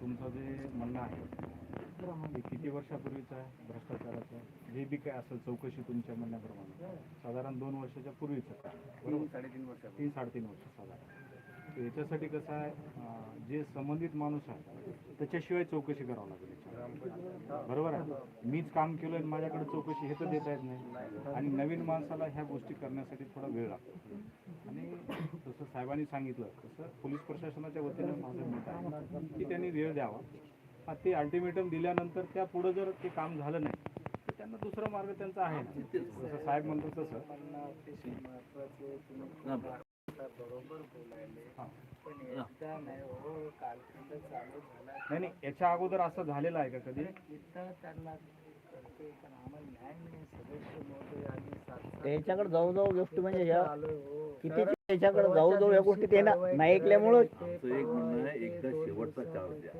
तुमचं जे म्हणणं आहे ते किती वर्षापूर्वीचं आहे भ्रष्टाचाराचं? जे बी काय असेल चौकशी तुमच्या म्हणण्याप्रमाणे? साधारण दोन वर्षाच्या पूर्वीचं. बरोबर? साडेतीन वर्ष तीन साडेतीन वर्ष साधारण. याच्यासाठी कसं आहे जे संबंधित माणूस आहे त्याच्याशिवाय चौकशी करावं लागेल बरोबर आहे? मीच काम केलं आणि माझ्याकडे चौकशी हे तर देता येत नाही. आणि नवीन माणसाला ह्या गोष्टी करण्यासाठी थोडा वेळ लागतो. आणि जसं साहेबांनी सांगितलं तसं पोलीस प्रशासनाच्या वतीने माझं मत आहे की त्यांनी वेळ द्यावा. हा ते अल्टिमेटम दिल्यानंतर त्या पुढं जर ते काम झालं नाही तर त्यांना दुसरा मार्ग त्यांचा आहे ना. जसं साहेब म्हणतो तसं बरोबर बोलायले हा. पण एकदा नाही हो नाही नाही याच्या अगोदर असं झालेलं आहे का कधी? त्याच्याकडे जाऊ जाऊ गोष्टी म्हणजे ह्या हो. किती त्याच्याकडे जाऊ जाऊ या गोष्टी ते ना नाही ऐकल्यामुळं एक म्हणणं एकदा शेवटचा चार्ज द्या.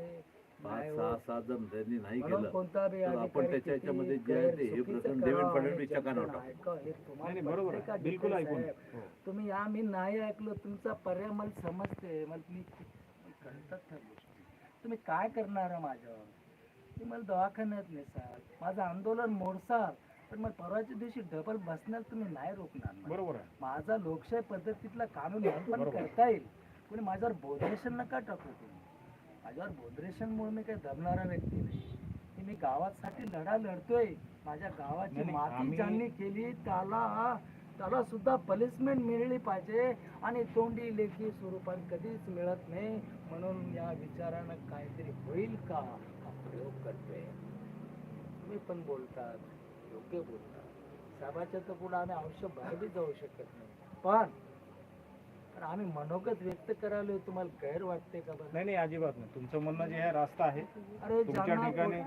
पाच सहा सात जण त्यांनी नाही केलं तर आपण त्याच्या याच्यामध्ये जे आहे ते हे प्रकरण देवेंद्र फडणवीसच्या कानावर टाकू. हे नाही बरोबर आहे. बिलकुल ऐकून? हो. तुम्ही आम्ही नाही ऐकलं तुमचा पर्याय मला समजते. मला मी कळतात त्या गोष्टी. तुम्ही काय करणार आहे माझ्यावर? तुम्ही मला दवाखान्यात नेसाल. माझं आंदोलन मोडसाल. पण मग परवाच्या दिवशी डबल बसण्यात तुम्ही नाही रोखणार. मला. बरोबर आहे. माझा लोकशाही पद्धतीतला कानून हे पण बरोबर. करता येईल. कोणी माझ्यावर बोधरेशन नका टाकू तुम्ही. माझ्यावर बोधरेशनमुळे मी काही दबणारा व्यक्ती नाही. की मी गावासाठी लढा लढतोय. माझ्या गावाची नाही, माती आम्ही- ज्यांनी केली त्याला त्याला सुद्धा पनिशमेंट मिळली पाहिजे. आणि तोंडी लेखी स्वरूपात कधीच मिळत नाही. म्हणून या विचारानं काहीतरी होईल का? हा प्रयोग करतोय. तुम्ही पण बोलतात. योग्य बोलतात. साहेबाच्या तर पुढे आम्ही आयुष्यभर बी जाऊ शकत नाही. पण पण आम्ही मनोगत व्यक्त करायला तुम्हाला गैर वाटते का बरं? नाही नाही अजिबात नाही. तुमचं म्हणणं जे आहे रास्ता आहे. अरे तुमच्या ज्यांना ठिकाणी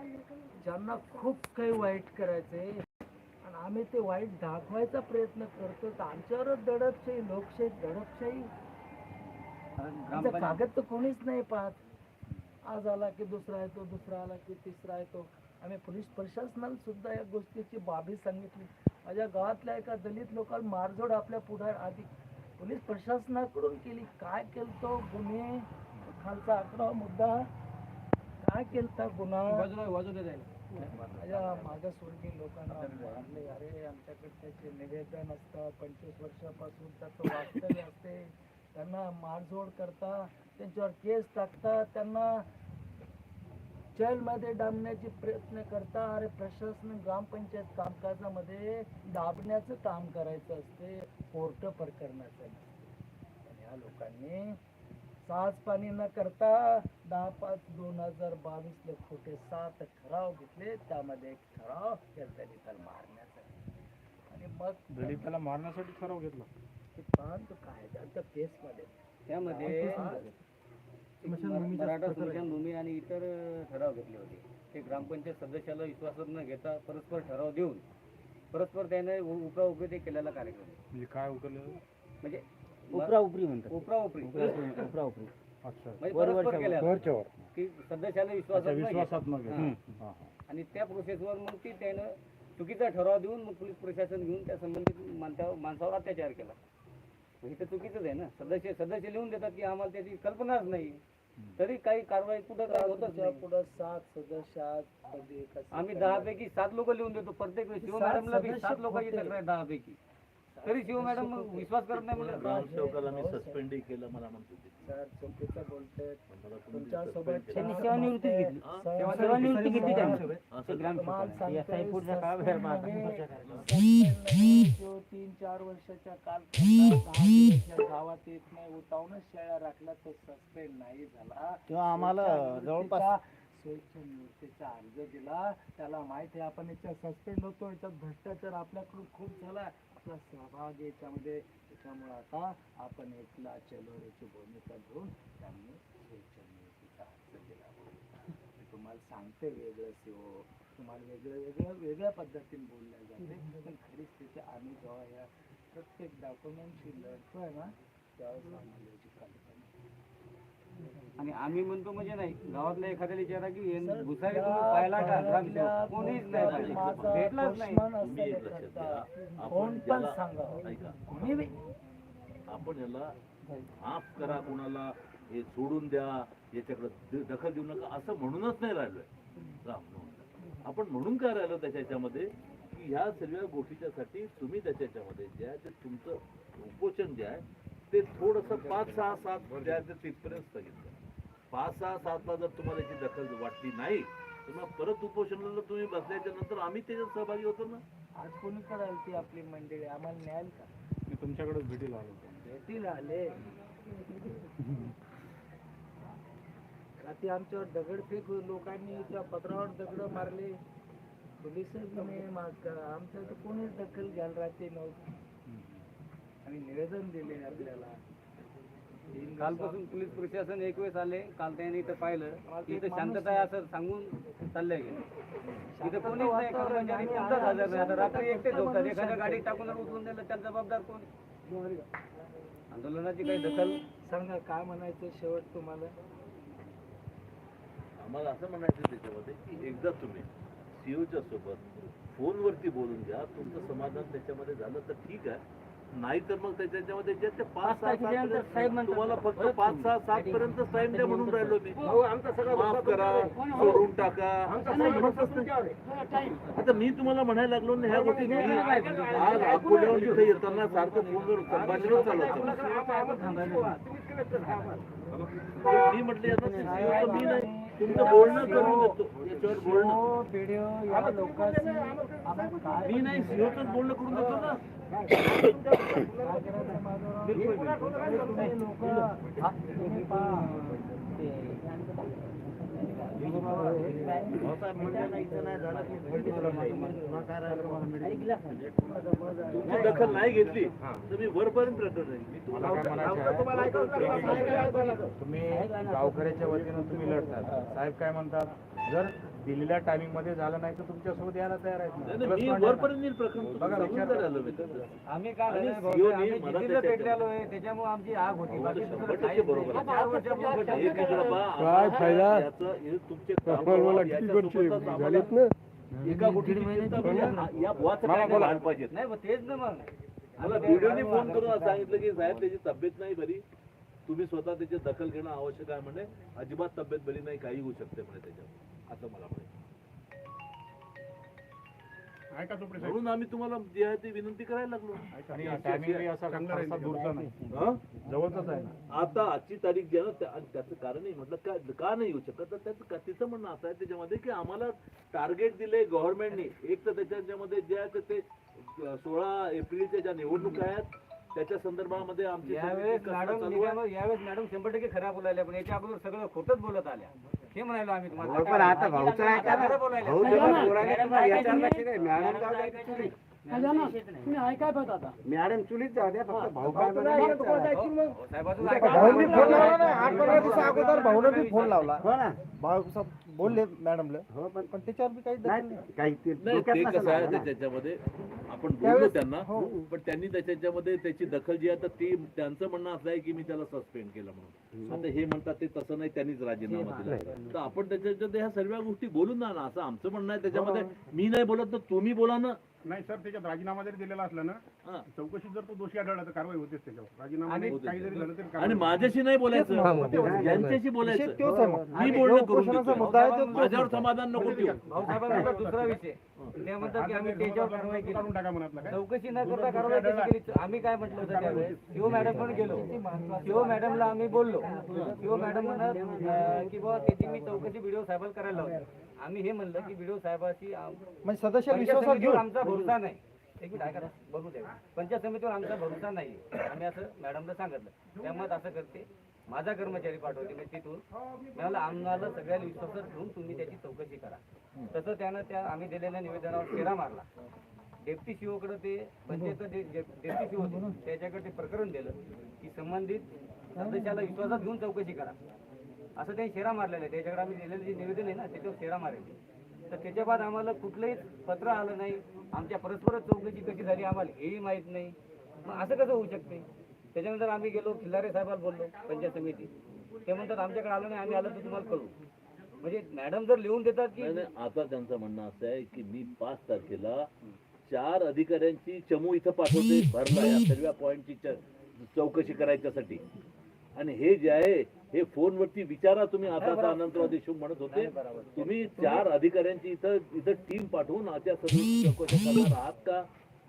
ज्यांना खूप काही वाईट करायचंय आणि आम्ही ते वाईट दाखवायचा प्रयत्न करतो तर आमच्यावरच दडपशाही लोकशाही दडपशाही. आमचा कागद तर कोणीच नाही पाहत. आज आला की दुसरा येतो दुसरा आला की तिसरा येतो. आम्ही पोलीस प्रशासनाला सुद्धा या गोष्टीची बाबी सांगितली. माझ्या गावातल्या एका दलित लोकांना मारझोड आपल्या पुढे आधी पोलीस प्रशासनाकडून केली. काय केलं तो गुन्हे? खालचा अकरा मुद्दा. काय केलता गुन्हा? माझ्या मागासवर्गीय लोकांना मारले अरे आमच्याकडे त्याचे निवेदन असतं पंचवीस वर्षापासून त्याचं वास्तव्य असते. त्यांना मारझोड करता त्यांच्यावर केस टाकता त्यांना जेलमध्ये डांबण्याचे प्रयत्न करता अरे प्रशासन ग्रामपंचायत कामकाजामध्ये दाबण्याचं काम करायचं असते कोर्ट प्रकरणाचं पण या लोकांनी साज पाणी न करता दहा पाच दोन हजार बावीसले खोटे सात ठराव घेतले. त्यामध्ये एक ठराव दलिताला मारण्याचा. आणि मग दलिताला मारण्यासाठी ठराव घेतला. ते पाहन तो काय त्यांच्या केसमध्ये. त्यामध्ये मराठा. स्मशानभूमी आणि इतर ठराव घेतले होते. ते ग्रामपंचायत सदस्याला विश्वासात न घेता परस्पर ठराव देऊन परस्पर त्याने उपरा उपरी ते केलेला कार्यक्रम. म्हणजे काय उकरलं म्हणजे उपरा उपरी म्हणतात. उपरा उपरी उपरा उपरी अच्छा. म्हणजे परस्पर की सदस्याला विश्वासात न घेता. हां. आणि त्या प्रोसेसवर मग ती त्यानं चुकीचा ठराव देऊन मग पोलीस प्रशासन घेऊन त्या संबंधित माणसा माणसावर अत्याचार केला. हे तर चुकीचंच आहे ना सदस्य सदस्य लिहून देतात की आम्हाला त्याची कल्पनाच नाही तरी काही कारवाई कुठं काय होतच त्याच्या नाही. पुढं सात सदस्य आम्ही. दहा पैकी सात लोक लिहून देतो प्रत्येक वेळी शिव सात मॅडमला बी सदस्य सात लोकांची होते. तक्रार दहा पैकी तरी शिव मॅडम मग विश्वास करत नाही म्हणजे ग्रामसेवकाला मी सस्पेंडही केलं मला म्हणत होते. त्यांनी सेवानिवृत्ती घेतली. हा? सेवानिवृत्ती घेतली त्यांनी. या तीन चार वर्षाच्या काल गावात येत नाही उठावूनच शाळा राखला तो सस्पेंड नाही झाला. तेव्हा आम्हाला जवळपास स्वेच्छानिवृत्तीचा अर्ज दिला. त्याला माहिती आहे आपण याच्यात सस्पेंड होतो याच्यात भ्रष्टाचार आपल्याकडून खूप झाला आपला सहभाग आहे याच्यामध्ये त्यामुळे आता आपण एकला चलो भूमिका घेऊन त्यांनी मी तुम्हाला सांगते वेगळं शिव. तुम्हाला वेगळं वेगळं वेगळ्या पद्धतीने बोलल्या जाते. पण खरी स्थिती आम्ही जेव्हा या प्रत्येक डॉक्युमेंटशी लढतोय ना त्यावेळेस आम्हाला याची कल्पना आणि आम्ही म्हणतो म्हणजे नाही गावातल्या एखाद्याला विचारा की हे सर, भुसारी तुम्ही पाहिला का कोणीच नाही पाहिजे. माझा भेटलाच नाही. तुम्ही एक लक्षात. घ्या आपण ज्याला ऐका. बी आपण याला माफ करा कोणाला हे सोडून द्या याच्याकडे दखल देऊ नका असं म्हणूनच नाही राहिलोय. रामनवमीला आपण म्हणून काय राहिलो त्याच्या ह्याच्यामध्ये की ह्या सर्व गोष्टीच्यासाठी तुम्ही त्याच्या ह्याच्यामध्ये जे आहे ते तुमचं उपोषण जे आहे ते थोडंसं पाच सहा सात ते तिथपर्यंत स्थगित पाच सहा सातला जर तुम्हाला याची दखल वाटली नाही तर मग परत उपोषणाला तुम्ही बसल्याच्या नंतर आम्ही त्याच्यात सहभागी होतो ना? आज कोणी कराल ती आपली मंडळी? आम्हाला न्याल का? मी तुमच्याकडेच भेटीला आलो भेटीला आले रात्री आमच्यावर दगडफेक लोकांनी त्या पत्रावर दगड मारले. पोलीस आमच्या तर कोणीच दखल घ्यायला राहते नव्हती. आणि निवेदन दिले आपल्याला. कालपासून पोलीस प्रशासन एक वेळेस आले. काल त्यांनी इथं पाहिलं. की इथं शांतता आहे असं सांगून चाललंय गेलं इथं कोणीच नाही कर्मचारी कोणताच हजर नाही. आता रात्री एकटे झोपतात. एखाद्या गाडी टाकून उचलून दिलं त्याला जबाबदार कोण? आंदोलनाची काही दखल? सांगा काय म्हणायचं शेवट तुम्हाला? आम्हाला असं म्हणायचं त्याच्यामध्ये की एकदा तुम्ही सीओच्या सोबत फोनवरती बोलून घ्या. तुमचं समाधान त्याच्यामध्ये झालं तर ठीक आहे. नाही तर मग त्याच्यामध्ये जे ते पाच सहा सात तुम्हाला फक्त पाच सहा सात पर्यंत टाइम द्या म्हणून राहिलो मी माफ करा सोडून टाका. आता मी तुम्हाला म्हणायला लागलो ना ह्या गोष्टी मी आज अकोल्याहून इथे येताना सारखं फोनवर संभाषण चालू होतं. मी म्हटलं मी नाही तुमचं बोलणं करून देतो. याच्यावर बोलणं. व्हिडिओ या लोकांची आम्हाला काय मी नाही सीओच बोलणं करून देतो ना. तुम्ही लोक तुमची दखल नाही घेतली तर मी वरपर्यंत प्रकरण तुम्हाला तुम्ही गावकऱ्याच्या वतीनं तुम्ही लढतात. साहेब काय म्हणतात? जर दिलेल्या टायमिंगमध्ये झालं नाही तर तुमच्यासोबत यायला तयार आहे त्याच्यामुळे आमची आग होती. काय फायदा? झालेत ना? एका म्हणजे व्हायला पाहिजे नाही तेच ना मग. मला व्हिडिओनी फोन करून सांगितलं की साहेब त्याची तब्येत नाही बरी. तुम्ही स्वतः त्याची दखल घेणं आवश्यक आहे म्हणे. अजिबात तब्येत बरी नाही काही होऊ शकते म्हणे त्याच्यावर. असं मला म्हणे म्हणून आम्ही तुम्हाला जे आहे ते विनंती करायला लागलो. आणि टायमिंग असा फारसा दूरचा नाही. हं? जवळच आहे ना. आता आजची तारीख जी आहे ना त्याचं कारणही म्हटलं का का नाही येऊ शकत? तर त्याचं का- तिचं म्हणणं असं आहे त्याच्यामध्ये की आम्हाला टार्गेट दिले गव्हर्नमेंटने एक तर त्याच्यामध्ये जे आहे ते- सोळा एप्रिलच्या ज्या निवडणुका आहेत त्याच्या संदर्भामध्ये आमची यावेळेस मॅडम आहे. यावेळेस मॅडम शंभर टक्के खऱ्या बोलायला पण याच्या अगोदर सगळं खोटच बोलत आल्या. हे म्हणायलो आम्ही तुम्हाला पण आता भाऊचं आहे का? बोलायला. भाऊ पोराने मॅडम मॅडम चुलीत. द्या फक्त भाऊ काय ते. हो. फोन लावला ना आठ पंधरा दिवस अगोदर भाऊनं बी फोन लावला. हो ना. भाऊ सब बोलले मॅडमला. हो पण पण त्याच्यावर बी काही दखल नाही नाही. काही ते नाही डोक्यात ते नसेल कसं आहे आलं. ना. त्याच्यामध्ये आपण बोललो त्यावेळेस- त्यांना हो. पण त्यांनी त्याच्यामध्ये त्याची दखल जी आहे तर ती त्यांचं म्हणणं असं आहे की मी त्याला सस्पेंड केलं म्हणून. आता हे म्हणतात ते तसं नाही त्यांनीच राजीनामा दिला. तर आपण त्याच्यात ह्या सर्व गोष्टी बोलून ना ना असं आमचं म्हणणं आहे. त्याच्यामध्ये मी नाही बोलत तर तुम्ही बोला ना. नाही सर त्याच्यात राजीनामा जरी दिलेला असला ना. चौकशीत जर तो दोषी आढळला तर कारवाई होतेच त्याच्यावर. राजीनामा आणि- नाही, काही जरी झालं तरी आणि कारवाई माझ्याशी नाही बोलायचं. यांच्याशी विषय बोलायचं. तोच आहे मग. मी बोलणं करून उपोषणाचा देतोय. मुद्दा आहे तो तोच माझ्यावर. समाधान नको ठेवू. दुसरा विषय. ते म्हणतात की आम्ही त्याच्यावर कारवाई केली. काढून टाका मनातला काय चौकशी न करता कारवाई कशी केली. आम्ही काय म्हटलं होतं त्यावेळेस? शिव मॅडम पण गेलो. शिव मॅडमला आम्ही बोललो. शिव मॅडम म्हणत अं, की बाबा त्याची मी चौकशी व्हिडिओ साहेबाला करायला लावली. आम्ही हे म्हणलं की व्हिडिओ साहेबाची आम- म्हणजे सदस्य पंचायत विश्वासात समितीवर घेऊन. आमचा भरोसा नाही. एक मिनिट ऐका ना, बघू द्या पंचायत समितीवर आमचा भरोसा नाही आम्ही असं मॅडमला सांगितलं. त्यामुळे असं करते माझा कर्मचारी पाठवते मी तिथून. मला आम्हाला सगळ्याला विश्वासात घेऊन तुम्ही त्याची चौकशी करा. तसं त्यानं त्या आम्ही दिलेल्या निवेदनावर फेरा मारला. डेप्टी सीओकडे ते पंचायत डेप्टी सीओ होते त्याच्याकडे ते प्रकरण दिलं की संबंधित सदस्याला विश्वासात घेऊन चौकशी करा. असं त्यांनी शेरा मारलेलं आहे. त्याच्याकडे आम्ही दिलेलं जे निवेदन आहे ना त्याच्यावर शेरा मारायचे तर त्याच्या बाद आम्हाला कुठलंही पत्र आलं नाही. आमच्या परस्पर चौकशी कशी झाली आम्हाला हेही माहीत नाही. मग असं कसं होऊ शकते? त्याच्यानंतर आम्ही गेलो खिल्लारे साहेबाला बोललो पंचायत समिती. ते म्हणतात आमच्याकडे आलं नाही आम्ही आलं तर तुम्हाला कळू. म्हणजे मॅडम जर लिहून देतात की आता त्यांचं म्हणणं असं आहे की मी पाच तारखेला चार अधिकाऱ्यांची चमू इथं पाठवते भरला या सर्व पॉईंटची च- चौकशी करायच्यासाठी. आणि हे जे आहे हे फोनवरती विचारा तुम्ही आता अनंतराव देशमुख म्हणत होते. तुम्ही चार अधिकाऱ्यांची इथं इथं टीम पाठवून सर्व चौकशा करणार आहात का?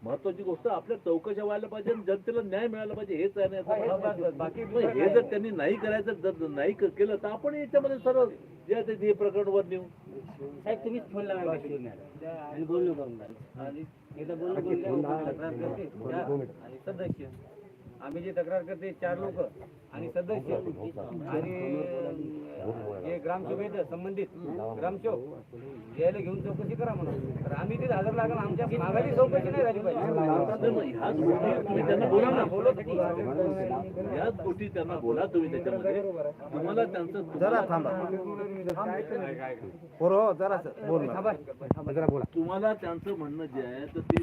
महत्वाची गोष्ट आपल्या चौकशा व्हायला पाहिजे आणि जनतेला न्याय मिळाला पाहिजे हेच आहे. बाकी हे जर त्यांनी नाही करायचं जर नाही केलं तर आपण याच्यामध्ये सरळ जे आहे ते हे प्रकरण वर नेऊ. साहेब तुम्हीच फोन लावा आणि बोलणं करून द्या. आणि एकदा बोलणं करून द्या, मग तक्रार करते. आम्ही जे तक्रार करते चार लोक. आणि सदस्य आणि अं, जे ग्रामसेवक आहेत संबंधित ग्रामसेवक यायला घेऊन चौकशी करा म्हणून. तर आम्ही तिथे हजर लागणार आमच्या मागाची चौकशी नाही झाली पाहिजे. याच गोष्टी त्यांना बोला तुम्ही त्याच्यामध्ये. तुम्हाला त्यांचं जरा थांबा. हो जरा बोल ना. थांबा. जरा बोला. तुम्हाला त्यांचं म्हणणं जे आहे तर ते